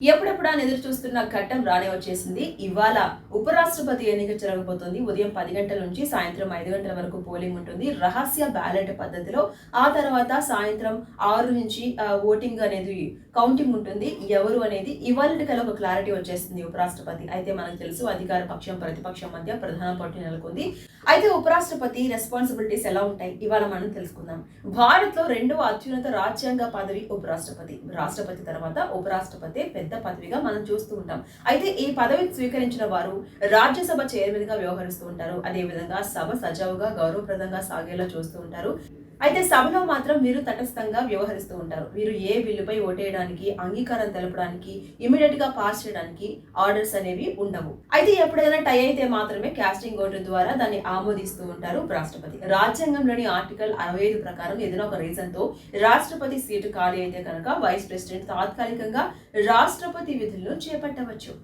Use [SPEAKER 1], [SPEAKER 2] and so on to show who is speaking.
[SPEAKER 1] ఎప్పుడెప్పుడా అని ఎదురు చూస్తున్న ఘట్టం రానే వచ్చేసింది. ఇవాళ ఉపరాష్ట్రపతి ఎన్నిక జరగబోతోంది. ఉదయం పది గంటల నుంచి సాయంత్రం ఐదు గంటల వరకు పోలింగ్ ఉంటుంది. రహస్య బ్యాలెట్ పద్ధతిలో ఆ తర్వాత సాయంత్రం ఆరు నుంచి ఓటింగ్ అనేది కౌంటింగ్ ఉంటుంది. ఎవరు అనేది ఇవాళ కల ఒక క్లారిటీ వచ్చేస్తుంది ఉపరాష్ట్రపతి. అయితే మనకు తెలుసు అధికార పక్షం ప్రతిపక్షం మధ్య ప్రధాన పోటీ నెలకొంది. అయితే ఉపరాష్ట్రపతి రెస్పాన్సిబిలిటీస్ ఎలా ఉంటాయి? ఇవాళ మనం తెలుసుకుందాం. భారత్లో రెండవ అత్యున్నత రాజ్యాంగ పదవి ఉపరాష్ట్రపతి. రాష్ట్రపతి తర్వాత ఉపరాష్ట్రపతి పెద్ద పదవిగా మనం చూస్తూ ఉంటాం. అయితే ఈ పదవి స్వీకరించిన వారు రాజ్యసభ చైర్మన్గా వ్యవహరిస్తూ ఉంటారు. అదే విధంగా సభ సజావుగా గౌరవప్రదంగా సాగేలా చూస్తూ ఉంటారు. అయితే సభలో మాత్రం వీరు తటస్థంగా వ్యవహరిస్తూ ఉంటారు. వీరు ఏ బిల్లుపై ఓటేయడానికి అంగీకారం తెలపడానికి ఇమీడియట్గా పాస్ చేయడానికి ఆర్డర్స్ అనేవి ఉండవు. అయితే ఎప్పుడైనా టై అయితే మాత్రమే కాస్టింగ్ ఓటు ద్వారా దాన్ని ఆమోదిస్తూ ఉంటారు రాష్ట్రపతి. రాజ్యాంగంలోని ఆర్టికల్ అరవై ఐదు ప్రకారం ఏదైనా ఒక రీజన్తో రాష్ట్రపతి సీటు ఖాళీ అయితే కనుక వైస్ ప్రెసిడెంట్ తాత్కాలికంగా రాష్ట్రపతి విధులను చేపట్టవచ్చు.